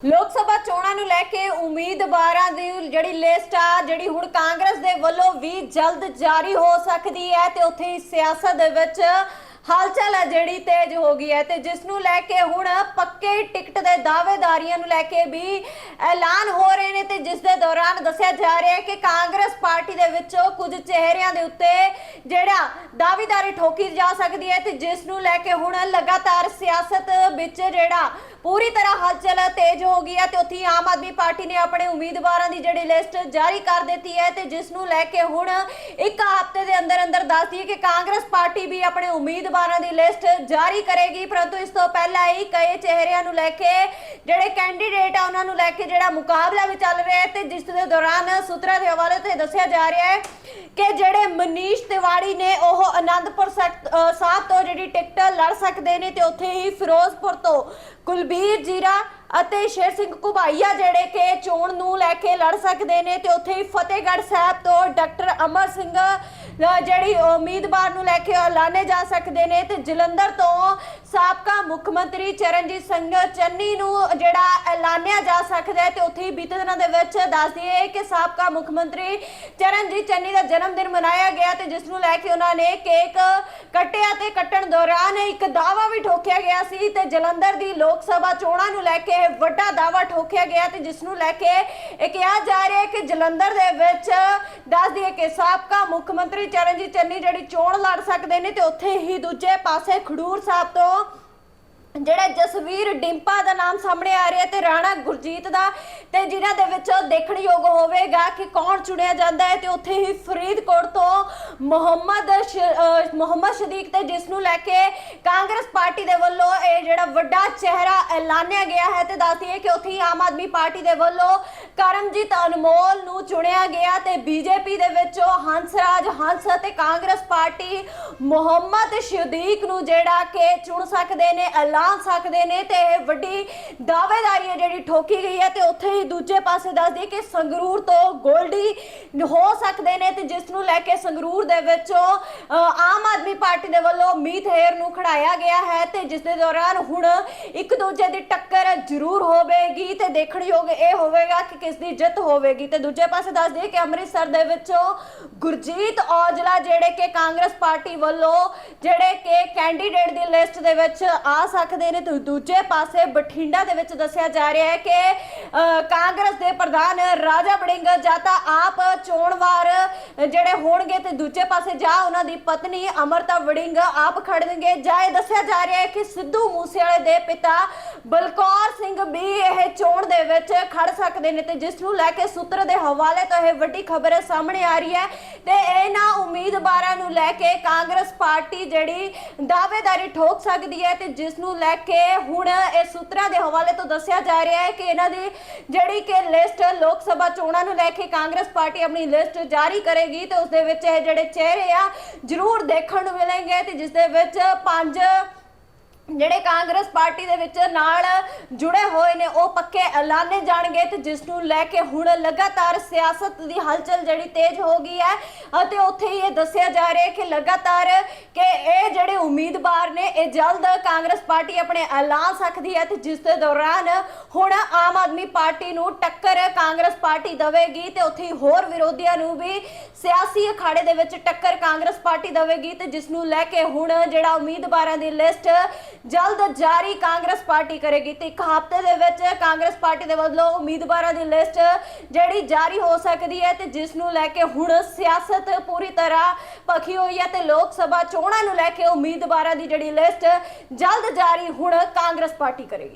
ਲੋਕ ਸਭਾ ਚੋਣਾਂ ਨੂੰ ਲੈ ਕੇ ਉਮੀਦਵਾਰਾਂ ਦੀ ਜਿਹੜੀ ਲਿਸਟ ਆ, ਜਿਹੜੀ ਹੁਣ ਕਾਂਗਰਸ ਦੇ ਵੱਲੋਂ ਵੀ ਜਲਦ ਜਾਰੀ ਹੋ ਸਕਦੀ ਹੈ ਤੇ ਉੱਥੇ ਹੀ ਸਿਆਸਤ ਦੇ ਵਿੱਚ ਹਲਚਲ ਹੈ ਜਿਹੜੀ ਤੇਜ਼ ਹੋ ਗਈ ਹੈ ਤੇ ਜਿਸ ਨੂੰ ਲੈ ਕੇ ਹੁਣ ਪੱਕੇ ਟਿਕਟ ਦੇ ਦਾਅਵੇਦਾਰੀਆਂ ਨੂੰ ਲੈ ਕੇ ਵੀ ਐਲਾਨ ਹੋ ਰਹੇ ਨੇ ਤੇ ਜਿਸ ਦੇ ਦੌਰਾਨ ਦੱਸਿਆ ਜਾ ਰਿਹਾ ਹੈ ਕਿ ਕਾਂਗਰਸ ਪਾਰਟੀ ਦੇ ਵਿੱਚੋਂ ਕੁਝ ਚਿਹਰਿਆਂ ਦੇ ਉੱਤੇ ਜਿਹੜਾ ਦਾਅਵੇਦਾਰੀ ਠੋਕੀ ਜਾ ਸਕਦੀ ਹੈ ਤੇ ਜਿਸ ਨੂੰ ਲੈ ਕੇ ਹੁਣ ਲਗਾਤਾਰ ਸਿਆਸਤ ਵਿੱਚ ਜਿਹੜਾ ਪੂਰੀ ਤਰ੍ਹਾਂ ਹਲਚਲ ਤੇਜ਼ ਹੋ ਗਈ ਹੈ ਤੇ ਉੱਥੇ ਹੀ ਆਮ ਆਦਮੀ ਪਾਰਟੀ ਨੇ ਆਪਣੇ ਉਮੀਦਵਾਰਾਂ ਦੀ ਜਿਹੜੀ ਲਿਸਟ ਜਾਰੀ ਕਰ ਦਿੱਤੀ ਹੈ ਤੇ ਜਿਸ ਨੂੰ ਲੈ ਕੇ ਹੁਣ ਇੱਕ ਹਫ਼ਤੇ ਦੇ ਅੰਦਰ ਅੰਦਰ ਦੱਸਦੀ ਹੈ ਕਿ ਕਾਂਗਰਸ ਪਾਰਟੀ ਵੀ ਆਪਣੇ ਉਮੀਦਵਾਰਾਂ ਦੀ ਲਿਸਟ ਜਾਰੀ ਕਰੇਗੀ, ਪਰੰਤੂ ਇਸ ਤੋਂ ਪਹਿਲਾਂ ਹੀ ਕਈ ਚਿਹਰਿਆਂ ਨੂੰ ਲੈ ਕੇ ਜਿਹੜੇ ਕੈਂਡੀਡੇਟ ਆ ਉਹਨਾਂ ਨੂੰ ਲੈ ਕੇ ਜਿਹੜਾ ਮੁਕਾਬਲਾ ਵੀ ਚੱਲ ਰਿਹਾ ਹੈ ਤੇ ਜਿਸ ਦੇ ਦੌਰਾਨ ਸੂਤਰਾਂ ਦੇ ਹਵਾਲੇ ਤੋਂ ਦੱਸਿਆ ਜਾ ਰਿਹਾ ਹੈ ਕਿ ਜਿਹੜੇ ਮਨੀਸ਼ ਤਿਵਾੜੀ ਨੇ ਉਹ ਆਨੰਦਪੁਰ ਸਾਹਿਬ ਤੋਂ ਜਿਹੜੀ ਟਿਕਟ ਲੜ ਸਕਦੇ ਨੇ ਤੇ ਉੱਥੇ ਹੀ ਫਿਰੋਜ਼ਪੁਰ ਤੋਂ ਕੁਲਬੀਰ ਜੀਰਾ ਅਤੇ ਸ਼ੇਰ ਸਿੰਘ ਕੁਬਾਈਆ ਜਿਹੜੇ ਕਿ ਚੋਣ ਨੂੰ ਲੈ ਕੇ ਲੜ ਸਕਦੇ ਨੇ ਤੇ ਉੱਥੇ ਹੀ ਫਤਿਹਗੜ੍ਹ ਸਾਹਿਬ ਤੋਂ ਡਾਕਟਰ ਅਮਰ ਸਿੰਘ ਜਿਹੜੀ ਉਮੀਦਵਾਰ ਨੂੰ ਲੈ ਕੇ ਐਲਾਨੇ ਜਾ ਸਕਦੇ ਨੇ ਤੇ ਜਲੰਧਰ ਤੋਂ ਸਾਬਕਾ ਮੁੱਖ ਮੰਤਰੀ ਚਰਨਜੀਤ ਸਿੰਘ ਚੰਨੀ ਨੂੰ ਜਿਹੜਾ ਐਲਾਨਿਆ ਜਾ ਸਕਦਾ ਹੈ ਤੇ ਉੱਥੇ ਹੀ ਬੀਤੇ ਦਿਨਾਂ ਦੇ ਵਿੱਚ ਦੱਸ ਦਈਏ ਕਿ ਸਾਬਕਾ ਮੁੱਖ ਮੰਤਰੀ ਚਰਨਜੀਤ ਚੰਨੀ ਦਾ ਜਨਮ ਦਿਨ ਮਨਾਇਆ ਗਿਆ ਤੇ ਜਿਸ ਨੂੰ ਲੈ ਕੇ ਉਹਨਾਂ ਨੇ ਕੇਕ ਕੱਟਿਆ ਤੇ ਕੱਟਣ ਦੌਰਾਨ ਇੱਕ ਦਾਵਾ ਵੀ ਠੋਕਿਆ ਗਿਆ ਸੀ ਤੇ ਜਲੰਧਰ ਦੀ ਲੋਕ ਸਭਾ ਚੋਣਾਂ ਨੂੰ ਲੈ ਕੇ ਵੱਡਾ ਦਾਵਾ ਠੋਕਿਆ ਗਿਆ ਤੇ ਜਿਸ ਨੂੰ ਲੈ ਕੇ ਇਹ ਕਿਹਾ ਜਾ ਰਿਹਾ ਹੈ ਕਿ ਜਲੰਧਰ ਦੇ ਵਿੱਚ ਦੱਸ ਦਈਏ ਕਿ ਸਾਬਕਾ ਮੁੱਖ ਮੰਤਰੀ ਚਰਨਜੀਤ ਚੰਨੀ ਜਿਹੜੀ ਚੋਣ ਲੜ ਸਕਦੇ ਨੇ ਤੇ ਉੱਥੇ ਹੀ ਦੂਜੇ ਪਾਸੇ ਖਡੂਰ ਸਾਹਿਬ ਤੋਂ ਜਿਹੜਾ ਜਸਵੀਰ ਡਿੰਪਾ ਦਾ ਨਾਮ ਸਾਹਮਣੇ ਆ ਰਿਹਾ ਤੇ ਰਾਣਾ ਗੁਰਜੀਤ ਦਾ, ਤੇ ਜਿਨ੍ਹਾਂ ਦੇ ਵਿੱਚ ਦੇਖਣਯੋਗ ਹੋਵੇਗਾ ਕਿ ਕੌਣ ਚੁਣਿਆ ਜਾਂਦਾ ਹੈ ਤੇ ਉੱਥੇ ਹੀ ਫਰੀਦਕੋਟ ਤੋਂ ਮੁਹੰਮਦ ਸ਼- ਮੁਹੰਮਦ ਸ਼ਦੀਕ ਤੇ ਜਿਸ ਨੂੰ ਲੈ ਕੇ ਕਾਂਗਰਸ ਪਾਰਟੀ ਦੇ ਵੱਲੋਂ ਇਹ ਜਿਹੜਾ ਵੱਡਾ ਚਿਹਰਾ ਐਲਾਨਿਆ ਗਿਆ ਹੈ ਤੇ ਹੈ ਕਿ ਉੱਥੇ ਹੀ ਆਮ ਆਦਮੀ ਪਾਰਟੀ ਦੇ ਵੱਲੋਂ ਕਰਮਜੀਤ ਅਨਮੋਲ ਨੂੰ ਚੁਣਿਆ ਗਿਆ ਤੇ ਬੀਜੇਪੀ ਦੇ ਵਿੱਚੋਂ ਹੰਸਰਾਜ ਹੰਸ ਤੇ ਕਾਂਗਰਸ ਪਾਰਟੀ ਮੁਹੰਮਦ ਸ਼ਦੀਕ ਨੂੰ ਜਿਹੜਾ ਕਿ ਚੁਣ ਸਕਦੇ ਨੇ, ਐਲਾਨ ਸਕਦੇ ਨੇ ਤੇ ਇਹ ਵੱਡੀ ਦਾਅਵੇਦਾਰੀ ਹੈ ਜਿਹੜੀ ਠੋਕੀ ਗਈ ਹੈ ਤੇ ਉੱਥੇ ਹੀ ਦੂਜੇ ਪਾਸੇ ਦੱਸਦੀ ਕਿ ਸੰਗਰੂਰ ਤੋਂ ਗੋਲਡੀ ਹੋ ਸਕਦੇ ਨੇ ਤੇ ਜਿਸ ਨੂੰ ਲੈ ਕੇ ਸੰਗਰੂਰ ਦੇ ਵਿੱਚੋਂ ਅ, ਆਮ ਆਦਮੀ ਪਾਰਟੀ ਦੇ ਵੱਲੋਂ ਮੀਤ ਹੇਰ ਨੂੰ ਖੜਾਇਆ ਗਿਆ ਹੈ ਤੇ ਜਿਸ ਦੇ ਦੌਰਾਨ ਹੁਣ ਇੱਕ ਦੂਜੇ ਦੀ ਟੱਕਰ ਜ਼ਰੂਰ ਹੋਵੇਗੀ ਤੇ ਦੇਖਣਯੋਗ ਇਹ ਹੋਵੇਗਾ ਕਿ ਕਿਸ ਦੀ ਜਿੱਤ ਹੋਵੇਗੀ। ਤੇ ਦੂਜੇ ਪਾਸੇ ਦੱਸ ਦਈਏ ਕਿ ਅੰਮ੍ਰਿਤਸਰ ਦੇ ਵਿੱਚੋਂ ਗੁਰਜੀਤ ਔਜਲਾ ਜਿਹੜੇ ਕਿ ਕਾਂਗਰਸ ਪਾਰਟੀ ਵੱਲੋਂ ਜਿਹੜੇ ਕਿ ਕੈਂਡੀਡੇਟ ਦੀ ਲਿਸਟ ਦੇ ਵਿੱਚ ਆ ਸਕਦੇ ਨੇ ਤੇ ਦੂਜੇ ਪਾਸੇ ਬਠਿੰਡਾ ਦੇ ਵਿੱਚ ਦੱਸਿਆ ਜਾ ਰਿਹਾ ਹੈ ਕਿ ਅ, ਕਾਂਗਰਸ ਦੇ ਪ੍ਰਧਾਨ ਰਾਜਾ ਬੜਿੰਗ ਜਾਂ ਤਾਂ ਆਪ ਚੋਣਵਾਰ ਜਿਹੜੇ ਹੋਣਗੇ ਤੇ ਦੂਜੇ ਪਾਸੇ ਜਾਂ ਉਹਨਾਂ ਦੀ ਪਤਨੀ ਅਮਰ ਅਮਰਤਾ ਵੜਿੰਗ ਆਪ ਖੜਨਗੇ ਜਾਂ ਇਹ ਦੱਸਿਆ ਜਾ ਰਿਹਾ ਹੈ ਕਿ ਸਿੱਧੂ ਮੂਸੇਵਾਲੇ ਦੇ ਪਿਤਾ ਬਲਕੌਰ ਸਿੰਘ ਵੀ ਇਹ ਚੋਣ ਦੇ ਵਿੱਚ ਖੜ ਸਕਦੇ ਨੇ ਤੇ ਜਿਸ ਨੂੰ ਲੈ ਕੇ ਸੂਤਰ ਦੇ ਹਵਾਲੇ ਤੋਂ ਇਹ ਵੱਡੀ ਖਬਰ ਸਾਹਮਣੇ ਆ ਰਹੀ ਹੈ ਤੇ ਇਹਨਾਂ ਉਮੀਦਵਾਰਾਂ ਨੂੰ ਲੈ ਕੇ ਕਾਂਗਰਸ ਪਾਰਟੀ ਜਿਹੜੀ ਦਾਅਵੇਦਾਰੀ ਠੋਕ ਸਕਦੀ ਹੈ ਤੇ ਜਿਸ ਨੂੰ ਲੈ ਕੇ ਹੁਣ ਇਹ ਸੂਤਰਾਂ ਦੇ ਹਵਾਲੇ ਤੋਂ ਦੱਸਿਆ ਜਾ ਰਿਹਾ ਹੈ ਕਿ ਇਹਨਾਂ ਦੀ ਜਿਹੜੀ ਕਿ ਲਿਸਟ ਲੋਕ ਸਭਾ ਚੋਣਾਂ ਨੂੰ ਲੈ ਕੇ ਕਾਂਗਰਸ ਪਾਰਟੀ ਆਪਣੀ ਲਿਸਟ ਜਾਰੀ ਕਰੇਗੀ ਤੇ ਉਸ ਦੇ ਵਿੱਚ ਇਹ ਜਿਹੜੇ ਚਿਹਰੇ ਆ ਜ਼ਰੂਰ ਦੇਖਣ ਨੂੰ ਮਿਲਣਗੇ ਤੇ ਜਿਸ ਦੇ ਵਿੱਚ ਪੰਜ ਜਿਹੜੇ ਕਾਂਗਰਸ ਪਾਰਟੀ ਦੇ ਵਿੱਚ ਨਾਲ ਜੁੜੇ ਹੋਏ ਨੇ, ਉਹ ਪੱਕੇ ਐਲਾਨੇ ਜਾਣਗੇ ਤੇ ਜਿਸ ਨੂੰ ਲੈ ਕੇ ਹੁਣ ਲਗਾਤਾਰ ਸਿਆਸਤ ਦੀ ਹਲਚਲ ਜਿਹੜੀ ਤੇਜ਼ ਹੋ ਗਈ ਹੈ ਅਤੇ ਉੱਥੇ ਹੀ ਇਹ ਦੱਸਿਆ ਜਾ ਰਿਹਾ ਹੈ ਕਿ ਲਗਾਤਾਰ ਕਿ ਇਹ ਜਿਹੜੇ ਉਮੀਦਵਾਰ ਨੇ, ਇਹ ਜਲਦ ਕਾਂਗਰਸ ਪਾਰਟੀ ਆਪਣੇ ਐਲਾਨ ਸਕਦੀ ਹੈ ਤੇ ਜਿਸ ਦੇ ਦੌਰਾਨ ਹੁਣ ਆਮ ਆਦਮੀ ਪਾਰਟੀ ਨੂੰ ਟੱਕਰ ਕਾਂਗਰਸ ਪਾਰਟੀ ਦੇਵੇਗੀ ਤੇ ਉੱਥੇ ਹੋਰ ਵਿਰੋਧੀਆਂ ਨੂੰ ਵੀ ਸਿਆਸੀ ਅਖਾੜੇ ਦੇ ਵਿੱਚ ਟੱਕਰ ਕਾਂਗਰਸ ਪਾਰਟੀ ਦੇਵੇਗੀ ਤੇ ਜਿਸ ਨੂੰ ਲੈ ਕੇ ਹੁਣ ਜਿਹੜਾ ਉਮੀਦਵਾਰਾਂ ਦੀ ਲਿਸਟ ਜਲਦ ਜਾਰੀ ਕਾਂਗਰਸ ਪਾਰਟੀ ਕਰੇਗੀ ਤੇ ਇੱਕ ਹਫ਼ਤੇ ਦੇ ਵਿੱਚ ਕਾਂਗਰਸ ਪਾਰਟੀ ਦੇ ਵੱਲੋਂ ਉਮੀਦਵਾਰਾਂ ਦੀ ਲਿਸਟ ਜਿਹੜੀ ਜਾਰੀ ਹੋ ਸਕਦੀ ਹੈ ਤੇ ਜਿਸ ਨੂੰ ਲੈ ਕੇ ਹੁਣ ਸਿਆਸਤ ਪੂਰੀ ਤਰ੍ਹਾਂ ਭਖੀ ਹੋਈ ਹੈ ਤੇ ਲੋਕ ਸਭਾ ਚੋਣਾਂ ਨੂੰ ਲੈ ਕੇ ਉਮੀਦਵਾਰਾਂ ਦੀ ਜਿਹੜੀ ਲਿਸਟ ਜਲਦ ਜਾਰੀ ਹੁਣ ਕਾਂਗਰਸ ਪਾਰਟੀ ਕਰੇਗੀ।